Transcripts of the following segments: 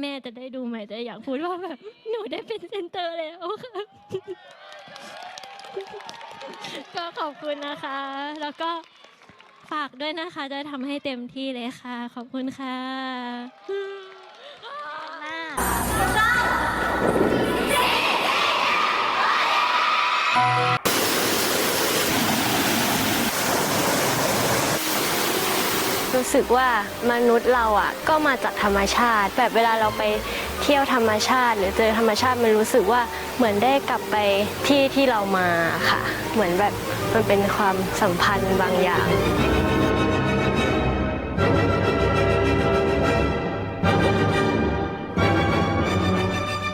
แม่จะได้ดูไหมแต่อยากพูดว่าแบบหนูได้เป็นเซนเตอร์แล้วค่ะก็ขอบคุณนะคะ แล้วก็ฝากด้วยนะคะ จะทำให้เต็มที่เลยค่ะ ขอบคุณค่ะ รู้สึกว่ามนุษย์เราอะก็มาจากธรรมชาติ แบบเวลาเราไปเที่ยวธรรมชาติ หรือเจอธรรมชาติมันรู้สึกว่าเหมือนได้กลับไปที่ที่เรามาค่ะ เหมือนแบบมันเป็นความสัมพันธ์บางอย่าง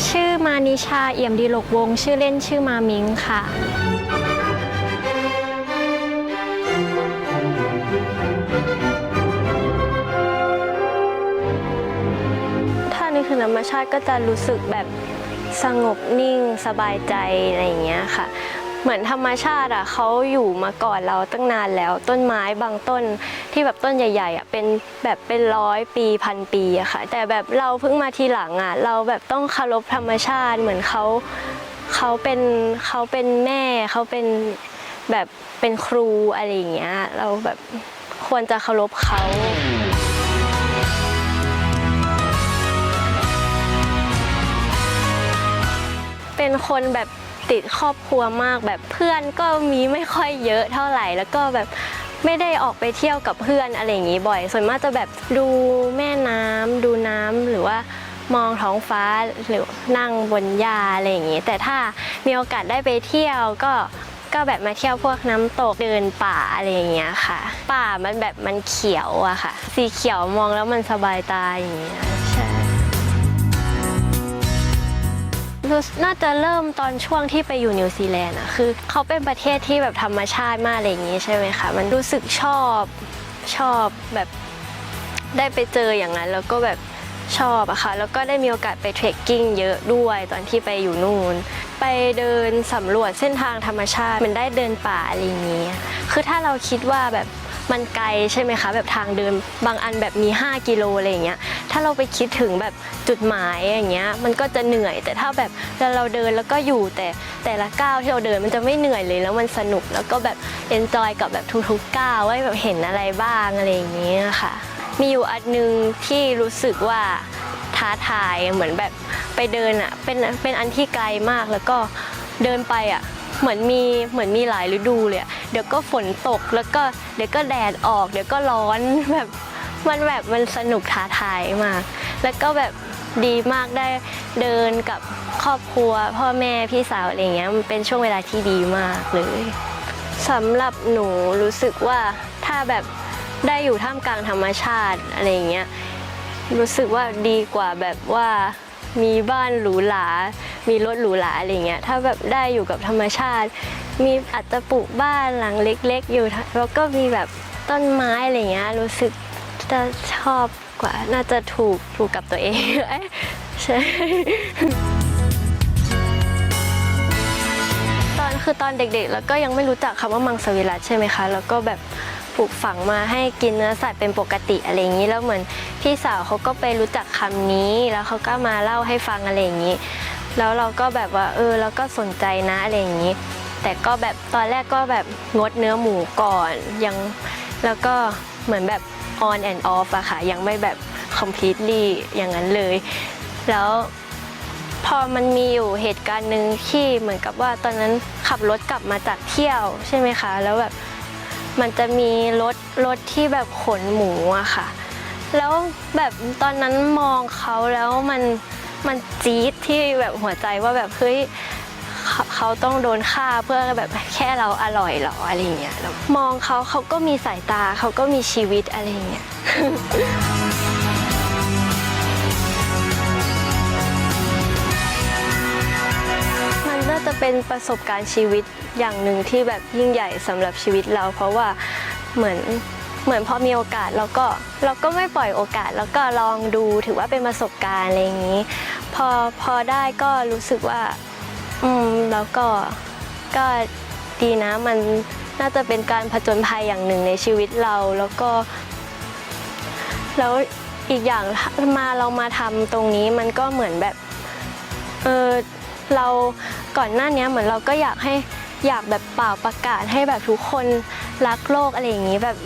ชื่อมานิชาเอี่ยมดีหลกวง ชื่อเล่นชื่อมามิงค่ะ ถึงธรรมชาติก็จะรู้สึกแบบสงบนิ่งสบายใจอะไรอย่างเงี้ยค่ะ เหมือนธรรมชาติอะเขาอยู่มาก่อนเราตั้งนานแล้ว ต้นไม้บางต้นที่แบบต้นใหญ่ๆอะเป็นแบบเป็นร้อยปีพันปีอะค่ะ แต่แบบเราเพิ่งมาทีหลังอะเราแบบต้องเคารพธรรมชาติเหมือนเขาเขาเป็นเขาเป็นแม่เขาเป็นแบบเป็นครูอะไรอย่างเงี้ยเราแบบควรจะเคารพเขา เป็นคนแบบติดครอบครัวมาก แบบเพื่อนก็มีไม่ค่อยเยอะเท่าไหร่ แล้วก็แบบไม่ได้ออกไปเที่ยวกับเพื่อนอะไรอย่างนี้บ่อย ส่วนมากจะแบบดูแม่น้ำดูน้ำหรือว่ามองท้องฟ้าหรือนั่งบนหญ้าอะไรอย่างนี้ แต่ถ้ามีโอกาสได้ไปเที่ยวก็ก็แบบมาเที่ยวพวกน้ำตกเดินป่าอะไรอย่างเงี้ยค่ะ ป่ามันแบบมันเขียวอะค่ะ สีเขียวมองแล้วมันสบายตาอย่างเงี้ย น่าจะเริ่มตอนช่วงที่ไปอยู่นิวซีแลนด์อะคือเขาเป็นประเทศที่แบบธรรมชาติมากอะไรอย่างงี้ใช่ไหมคะ มันรู้สึกชอบชอบแบบได้ไปเจออย่างนั้น แล้วก็แบบชอบอะค่ะ แล้วก็ได้มีโอกาสไปเทรคกิ้งเยอะด้วยตอนที่ไปอยู่นู่น ไปเดินสำรวจเส้นทางธรรมชาติ มันได้เดินป่าอะไรอย่างงี้ คือถ้าเราคิดว่าแบบ มันไกลใช่ไหมคะ แบบทางเดินบางอันแบบมี 5 กิโลอะไรอย่างเงี้ยถ้าเราไปคิดถึงแบบจุดหมายอย่างเงี้ยมันก็จะเหนื่อย แต่ถ้าแบบเราเราเดินแล้วก็อยู่แต่แต่ละก้าวที่เราเดินมันจะไม่เหนื่อยเลยแล้วมันสนุกแล้วก็แบบเอนจอยกับแบบทุกๆก้าวว่าแบบเห็นอะไรบ้างอะไรอย่างเงี้ยค่ะ มีอยู่อันหนึงที่รู้สึกว่าท้าทายเหมือนแบบไปเดินอะเป็นเป็นอันที่ไกลมากแล้วก็เดินไปอะ เหมือนมีเหมือนมีหลายฤดูเลยเดี๋ยวก็ฝนตกแล้วก็เดี๋ยวก็แดดออก เดี๋ยวก็ร้อนแบบมันแบบมันสนุกท้าทายมาก แล้วก็แบบดีมากได้เดินกับครอบครัว พ่อแม่พี่สาวอะไรเงี้ยมันเป็นช่วงเวลาที่ดีมากเลยสำหรับหนูรู้สึกว่าถ้าแบบได้อยู่ท่ามกลางธรรมชาติอะไรเงี้ยรู้สึกว่าดีกว่าแบบว่า มีบ้านหรูหรา มีรถหรูหราอะไรเงี้ย ถ้าแบบได้อยู่กับธรรมชาติ มีอาจจะปลูกบ้านหลังเล็ก ๆ อยู่ แล้วก็มีแบบต้นไม้อะไรเงี้ย รู้สึกจะชอบกว่า น่าจะถูกถูกกับตัวเอง ใช่ตอนคือตอนเด็กๆ แล้วก็ยังไม่รู้จักคำว่ามังสวิรัตใช่ไหมคะ แล้วก็แบบ ปลูกฝังมาให้กินเนื้อสัตว์เป็นปกติอะไรอย่างนี้แล้วเหมือนพี่สาวเขาก็ไปรู้จักคำนี้แล้วเขาก็มาเล่าให้ฟังอะไรอย่างนี้ แล้วเราก็แบบว่าเออเราก็สนใจนะอะไรอย่างนี้ แต่ก็แบบตอนแรกก็แบบงดเนื้อหมูก่อนยังแล้วก็เหมือนแบบ on and off อะค่ะยังไม่แบบ completely อย่างนั้นเลย แล้วพอมันมีอยู่เหตุการณ์หนึ่งที่เหมือนกับว่าตอนนั้นขับรถกลับมาจากเที่ยวใช่ไหมคะ แล้วแบบ มันจะมีรถรถที่แบบขนหมูอะค่ะ แล้วแบบตอนนั้นมองเขาแล้วมันมันจี๊ดที่แบบหัวใจว่าแบบเฮ้ยเขาต้องโดนฆ่าเพื่อแบบแค่เราอร่อยหรออะไรเงี้ยมองเขาเขาก็มีสายตาเขาก็มีชีวิตอะไรเงี้ย เป็นประสบการณ์ชีวิตอย่างหนึ่งที่แบบยิ่งใหญ่สำหรับชีวิตเรา เพราะว่าเหมือนเหมือนพอมีโอกาสเราก็เราก็ไม่ปล่อยโอกาส แล้วก็ลองดูถือว่าเป็นประสบการณ์อะไรอย่างนี้ พอพอได้ก็รู้สึกว่าอืมแล้วก็ก็ดีนะมันน่าจะเป็นการผจญภัยอย่างหนึ่งในชีวิตเราแล้วก็ แล้วอีกอย่างมาเรามาทำตรงนี้มันก็เหมือนแบบเออ เราก่อนหน้านี้เหมือนเราก็อยากให้อยากแบบเป่าประกาศให้แบบทุกคนรักโลกอะไรอย่างนี้แบบ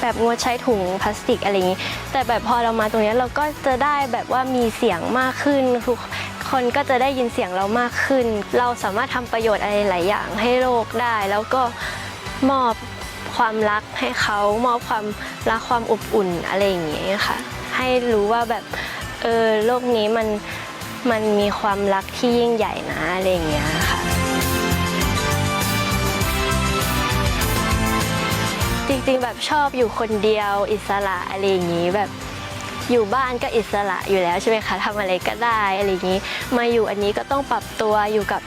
แบบงดใช้ถุงพลาสติกอะไรอย่างนี้ แต่แบบพอเรามาตรงนี้เราก็จะได้แบบว่ามีเสียงมากขึ้นทุกคนก็จะได้ยินเสียงเรามากขึ้น เราสามารถทำประโยชน์อะไรหลายอย่างให้โลกได้ แล้วก็มอบความรักให้เขามอบความรักความอบอุ่นอะไรอย่างเงี้ยค่ะ ให้รู้ว่าแบบเออโลกนี้มัน มันมีความรักที่ยิ่งใหญ่นะอะไรอย่างเงี้ยค่ะจริงๆแบบชอบอยู่คนเดียวอิสระอะไรอย่างนี้แบบอยู่บ้านก็อิสระอยู่แล้วใช่ไหมคะทำอะไรก็ได้อะไรอย่างนี้ มาอยู่อันนี้ก็ต้องปรับตัวอยู่กับ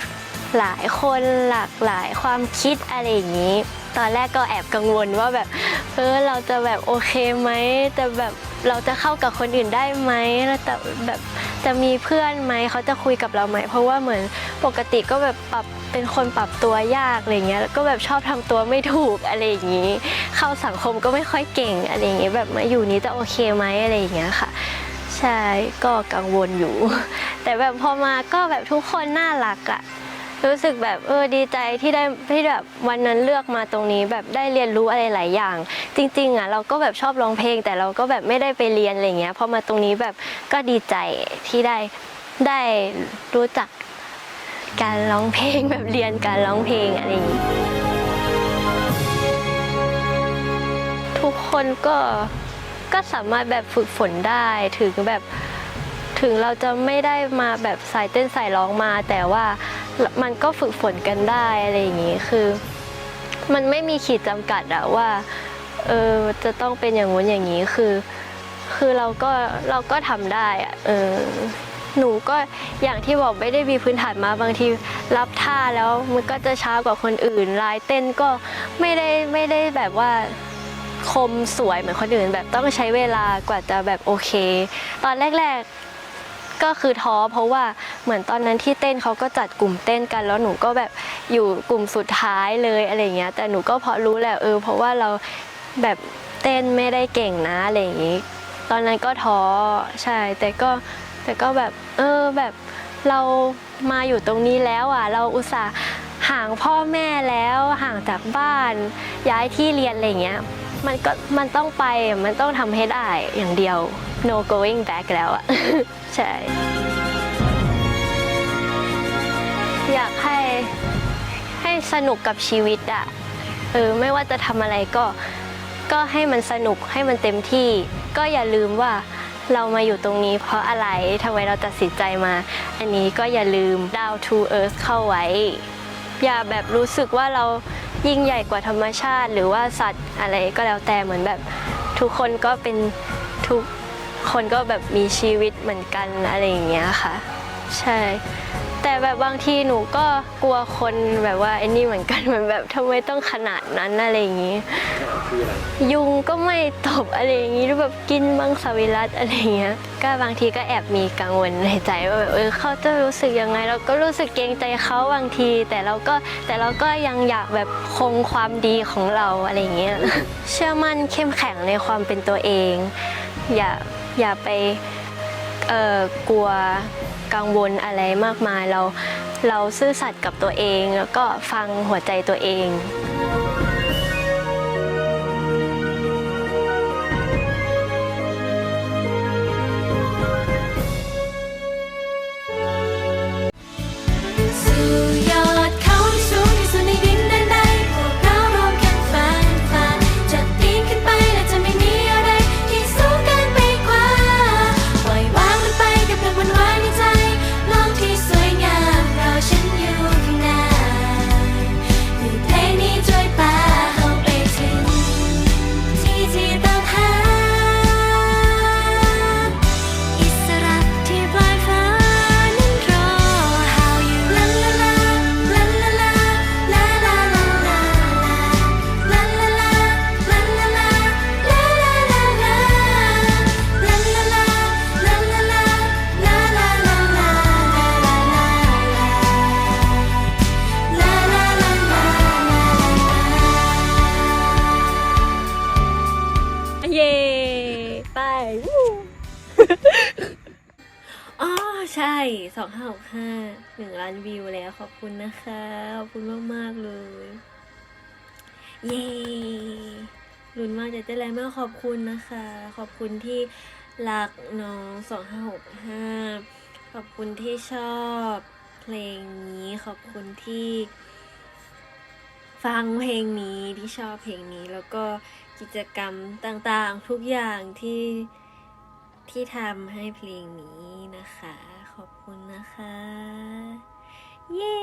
หลายคนหลากหลายความคิดอะไรอย่างนี้ ตอนแรกก็แอบกังวลว่าแบบเออเราจะแบบโอเคไหมแต่แบบ เราจะเข้ากับคนอื่นได้ไหมแล้วแต่แบบจะมีเพื่อนไหมเขาจะคุยกับเราไหมเพราะว่าเหมือนปกติก็แบบปรับเป็นคนปรับตัวยากอะไรเงี้ยแล้วก็แบบชอบทำตัวไม่ถูกอะไรอย่างนี้ เข้าสังคมก็ไม่ค่อยเก่งอะไรอย่างเงี้ยแบบมาอยู่นี้จะโอเคไหมอะไรอย่างเงี้ยค่ะ ใช่ก็กังวลอยู่ แต่แบบพอมาก็แบบทุกคนน่ารักอะ รู้สึกแบบเออดีใจที่ได้ที่แบบวันนั้นเลือกมาตรงนี้แบบได้เรียนรู้อะไรหลายอย่าง จริงๆอะเราก็แบบชอบร้องเพลง แต่เราก็แบบไม่ได้ไปเรียนอะไรเงี้ยพอมาตรงนี้แบบก็ดีใจที่ได้ได้รู้จักการร้องเพลงแบบเรียนการร้องเพลงอะไรอย่างงี้ทุกคนก็ก็สามารถแบบฝึกฝนได้ถึงแบบถึงเราจะไม่ได้มาแบบสายเต้นสายร้องมา แต่ว่า มันก็ฝึกฝนกันได้อะไรอย่างนี้คือ มันไม่มีขีดจำกัดอะว่าเออจะต้องเป็นอย่างงู้นอย่างนี้คือ คือเราก็เราก็ทำได้อะเออหนูก็อย่างที่บอกไม่ได้มีพื้นฐานมาบางทีรับท่าแล้วมันก็จะช้ากว่าคนอื่นลายเต้นก็ไม่ได้ไม่ได้แบบว่าคมสวยเหมือนคนอื่น แบบต้องใช้เวลากว่าจะแบบโอเค ตอนแรก ๆ ก็คือท้อเพราะว่าเหมือนตอนนั้นที่เต้นเขาก็จัดกลุ่มเต้นกัน แล้วหนูก็แบบอยู่กลุ่มสุดท้ายเลยอะไรเงี้ยแต่หนูก็พอรู้แหละเออ เพราะว่าเราแบบเต้นไม่ได้เก่งนะอะไรอย่างงี้ ตอนนั้นก็ท้อใช่ แต่ก็แต่ก็แบบเออแบบเรามาอยู่ตรงนี้แล้วอะ เราอุตส่าห์ห่างพ่อแม่แล้วห่างจากบ้าน ย้ายที่เรียนอะไรเงี้ยมันก็มันต้องไปมันต้องทำให้ได้อย่างเดียว no going back แล้วอะใช่ อยากให้ให้สนุกกับชีวิตอะเออไม่ว่าจะทำอะไรก็ก็ให้มันสนุกให้มันเต็มที่ ก็อย่าลืมว่าเรามาอยู่ตรงนี้เพราะอะไรทำไมเราตัดสินใจมา อันนี้ก็อย่าลืม down to earth เข้าไว้ อย่าแบบรู้สึกว่าเรายิ่งใหญ่กว่าธรรมชาติ หรือว่าสัตว์อะไรก็แล้วแต่เหมือนแบบทุกคนก็เป็นทุก คนก็แบบมีชีวิตเหมือนกันอะไรอย่างเงี้ยค่ะ ใช่ แต่แบบบางทีหนูก็กลัวคนแบบว่าไอ้นี่เหมือนกันเหมือนแบบทำไมต้องขนาดนั้นอะไรอย่างงี้ ยุงก็ไม่ตบอะไรอย่างนี้หรือแบบกินมังสวิรัตอะไรอย่างเงี้ยก็บางทีก็แอบมีกังวลในใจว่าแบบเออเขาจะรู้สึกยังไง เราก็รู้สึกเกรงใจเขาบางที แต่เราก็แต่เราก็ยังอยากแบบคงความดีของเราอะไรอย่างเงี้ยเชื่อมั่นเข้มแข็งในความเป็นตัวเอง อย่า อย่าไปกลัวกังวลอะไรมากมายเราเราซื่อสัตย์กับตัวเองแล้วก็ฟังหัวใจตัวเองสู่ย ใช่สองห้าหกห้าหนึ่งล้านวิวแล้วขอบคุณนะคะ ขอบคุณมากๆเลย เย้ลุ้นมากจะได้แล้วมากขอบคุณนะคะ ขอบคุณที่รักน้องสองห้าหกห้าขอบคุณที่ชอบเพลงนี้ ขอบคุณที่ฟังเพลงนี้ที่ชอบเพลงนี้ แล้วก็กิจกรรมต่างๆทุกอย่างที่ที่ทำให้เพลงนี้นะคะ ขอบคุณนะคะ เย้